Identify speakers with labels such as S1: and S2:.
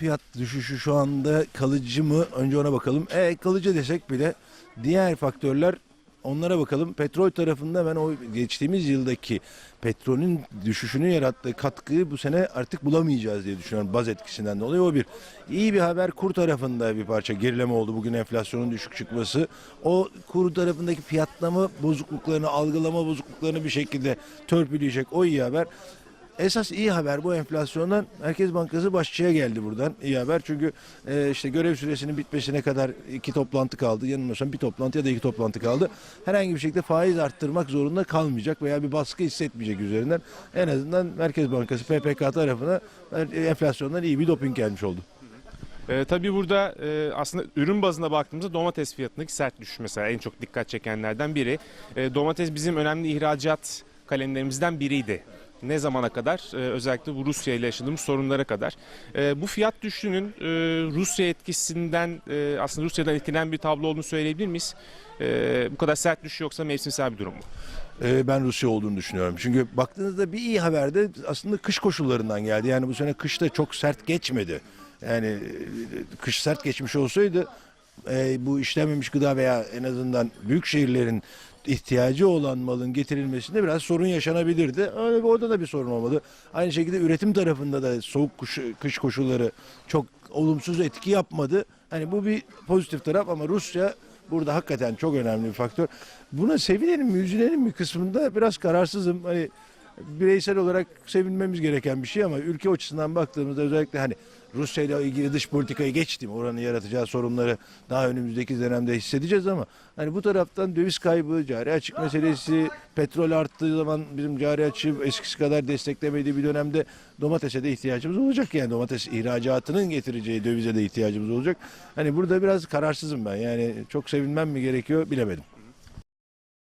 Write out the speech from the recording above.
S1: fiyat düşüşü şu anda kalıcı mı? Önce ona bakalım. E kalıcı desek bile diğer faktörler onlara bakalım. Petrol tarafında ben o geçtiğimiz yıldaki petrolün düşüşünü yarattığı katkıyı bu sene artık bulamayacağız diye düşünüyorum baz etkisinden dolayı. O bir. İyi bir haber kur tarafında bir parça gerileme oldu bugün enflasyonun düşük çıkması. O kur tarafındaki fiyatlama bozukluklarını, algılama bozukluklarını bir şekilde törpüleyecek o iyi haber. Esas iyi haber bu enflasyondan Merkez Bankası başçıya geldi buradan. İyi haber çünkü e, işte görev süresinin bitmesine kadar iki toplantı kaldı. Yanılmıyorsam bir toplantı ya da iki toplantı kaldı. Herhangi bir şekilde faiz arttırmak zorunda kalmayacak veya bir baskı hissetmeyecek üzerinden. En azından Merkez Bankası PPK tarafına e, enflasyondan iyi bir doping gelmiş oldu.
S2: Ee, tabii burada e, aslında ürün bazına baktığımızda domates fiyatındaki sert düşüş mesela en çok dikkat çekenlerden biri. E, domates bizim önemli ihracat kalemlerimizden biriydi. Ne zamana kadar? Ee, özellikle bu Rusya ile yaşadığımız sorunlara kadar. Ee, bu fiyat düşüşünün e, Rusya etkisinden e, aslında Rusya'dan etkilenen bir tablo olduğunu söyleyebilir miyiz? Ee, bu kadar sert düşüş yoksa mevsimsel bir durum mu?
S1: Ee, ben Rusya olduğunu düşünüyorum. Çünkü baktığınızda bir iyi haber de aslında kış koşullarından geldi. Yani bu sene kışta çok sert geçmedi. Yani e, kış sert geçmiş olsaydı e, bu işlenmemiş gıda veya en azından büyük şehirlerin ihtiyacı olan malın getirilmesinde biraz sorun yaşanabilirdi. Öyle, orada da bir sorun olmadı. Aynı şekilde üretim tarafında da soğuk kış, koşulları çok olumsuz etki yapmadı. Hani bu bir pozitif taraf ama Rusya burada hakikaten çok önemli bir faktör. Buna sevinelim mi, üzülelim mi kısmında biraz kararsızım. Hani bireysel olarak sevinmemiz gereken bir şey ama ülke açısından baktığımızda özellikle hani Rusya ile ilgili dış politikayı geçtim. Oranın yaratacağı sorunları daha önümüzdeki dönemde hissedeceğiz ama hani bu taraftan döviz kaybı, cari açık meselesi, petrol arttığı zaman bizim cari açığı eskisi kadar desteklemediği bir dönemde domatese de ihtiyacımız olacak. Yani domates ihracatının getireceği dövize de ihtiyacımız olacak. Hani burada biraz kararsızım ben. Yani çok sevinmem mi gerekiyor bilemedim.